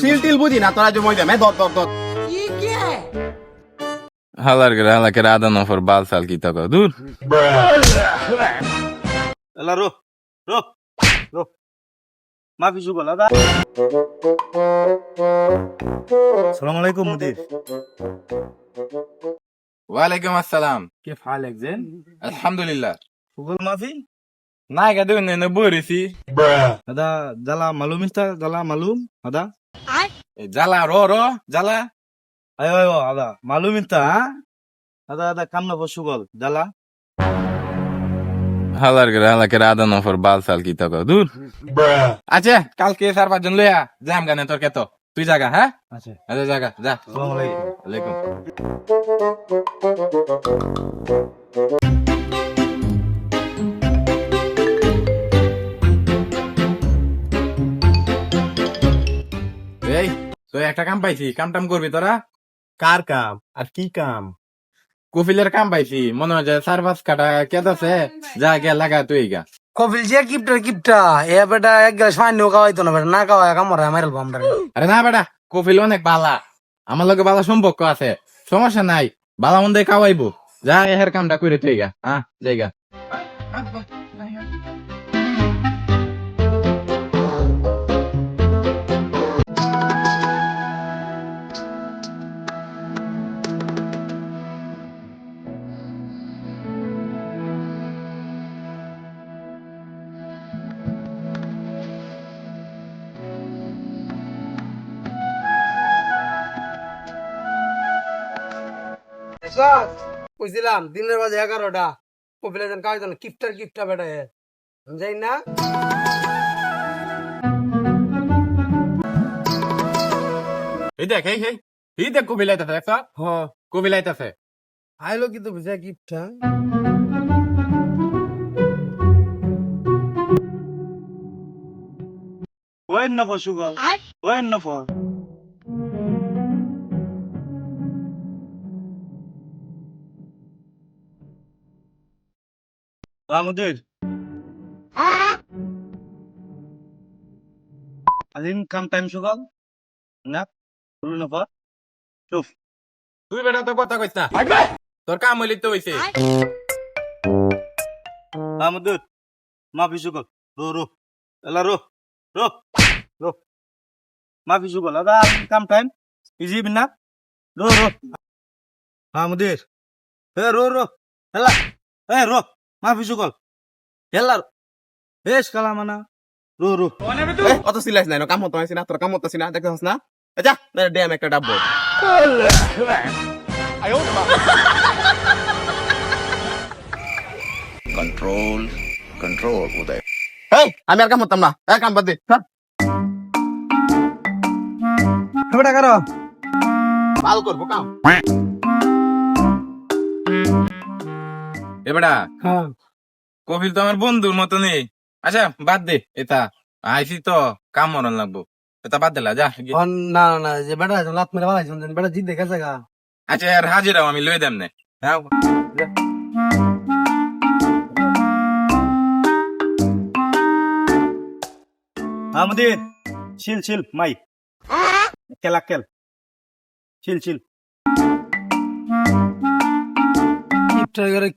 Seal till বুঝি না তোরা জমই দামে দত দত দত হালার গেলে হালাকে রাধা নফর বাল সাল কি তক দূর। এলা রো রো রো। মাফি শুভ লাগা সালাম আলাইকুম মুদির। ওয়ালাইকুম আসসালাম। কে ফাল একজন? আলহামদুলিল্লাহ। শুগল মাফি? না গা নে না বরিসি দাদা জালা মালুম ইস্তা জালা মালুম দাদা। জালা রো রো জালা আয় আদা। মালুম ইন্তা হ্যাঁ? আদা আদা কান্না বসু বল। জালা হালার করে হালাকে আদা নফর বাল সাল কি তক। দূর। আচ্ছা কালকে চার পাঁচজন লইয়া যাম গানে তোর কেতো। তুই জাগা হ্যাঁ? আচ্ছা। আচ্ছা জাগা যা। আসসালামু আলাইকুম। তুই একটা কাম পাইছি কাম টাম করবি তোরা? কার কাম? আর কি কাম? কফিলের কাম পাইছি মনে হয় যে চার পাঁচ কাটা কেত আছে যা গে লাগা তুই গা। কপিল যে কিপটা কিপটা। এ বেটা এক গ্লাস পানি খাওয়াইতো না বেটা না খাওয়াই কামড় মারেল আমরা আরে না বেটা কফিল অনেক বালা। আমার লগে বালা সম্পর্ক আছে সমস্যা নাই বালা মন্দে খাওয়াইবো। যা এহের কামটা করে তুই গা হ্যাঁ জায়গা বুঝলাম দিনের বাজে এগারোটা। ও বলে কাজ কিপটার কিপটা বেটা যাই না। এই দেখ এই এই দেখ কবি লাইতাছে দেখছ হ কবি লাইতাছে। আইলো কিন্তু বুঝে কিপটা। ওয়েন না ফসুগল ওয়েন না ফর বাংলাদেশ। আজিম কাম টাইম সুগাল। বেটা তো কথা কইছ কাম হইলি তো হইছে। আমাদের মাফি সুগল। রো রো। এলা রো রো রো। আদা কাম টাইম। ইজি বিনা। রো রো। আমাদের এ রো রো। এলা এ রো। মাফি সকল হেলার বেশ কালা মানা। রু রু। অত সিলাইস নাই কাম হতো না তোর কাম হতো না? দেখতে হস না যা ড্যাম একটা ডাব্বো কন্ট্রোল কন্ট্রোল উদয়। এই আমি আর কাম করতাম না এক কাম বাদ দে সব করব কাম। এ বেটা হ্যাঁ। কপিল তো আমার বন্ধুর মতো নেই আচ্ছা বাদ দে এটা আইসি তো কাম মরণ লাগবো। এটা বাদ দিলা যা না না যে বেটা লাত মেরে বাড়াইছ বেটা জিদ দেখে জায়গা আচ্ছা আর হাজিরাও আমি লই দেম নে। হ্যাঁ। আমাদের চিল চিল মাই। খেলা খেল। চিল চিল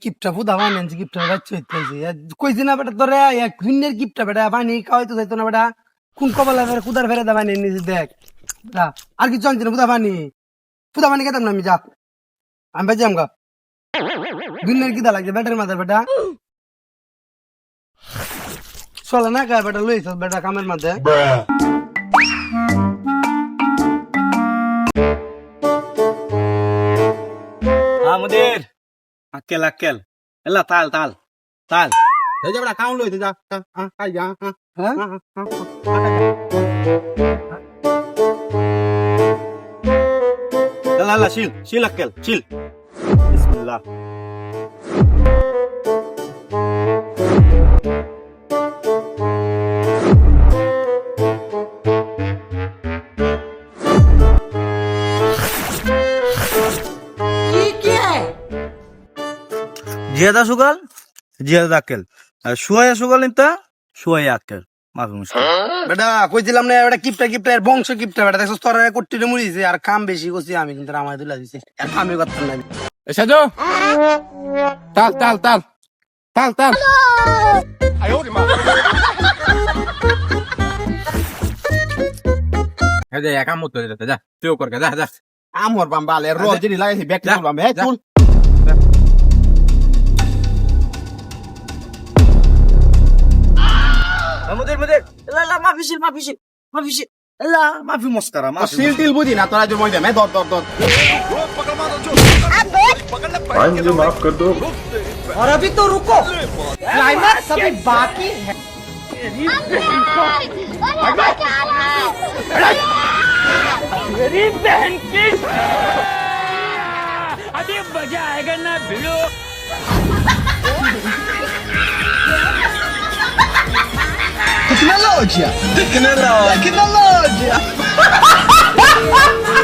কিপটা ফুদা পানি আনছে না বেটা, তোরে কিপটা বেটা পানি খাওয়াইতে না বেটা। কোন কবলা ফেরে কুদার ফেরে দা দেখ। আর কিছু আনছি না, ফুদা পানি ফুদা পানি খেতাম না আমি আমি কিদা লাগছে ব্যাটার মাথা বেটা? চলে না কা বেটা লইছ বেটা, কামের মাঝে। আমাদের aquel, aquel. Ela, tal, tal, tal. Ya llevará acá un loito ya. Allá. La, la, la, chill, chill, aquel, chill. Bismillah. জিয়াদা সুগাল জিয়াদা আক্কেল। আর শুয়ায়া সুগাল ইন্তা শুয়ায়া আক্কেল মাফি মুশকিল বেটা কইছিলাম না বেটা কিপটা কিপটা এর বংশ কিপটা বেটা দেখছ তোরা কোটিতে মুড়িছে আর কাম বেশি করছি আমি কিন্তু আমার দুলা দিছে। আর কামই করতাম না আমি। এ সাজু! তাল তাল তাল। তাল তাল। এই যে একা মতো যা তুইও কর যা যা। আমর বাম্বালে রোজ জিনি লাগাইছি ব্যাগ যা, তুলবাম লা লা মাফি শিল মাফি শিল মাফি শিল লা মাফি মস্কারা তো মাফি সিল টিল বুঝি না তোরা যে মই দে দর দর দর और अभी तो रुको क्लाइमैक्स अभी बाकी है Tecnologia! Tecnologia! Tecnologia!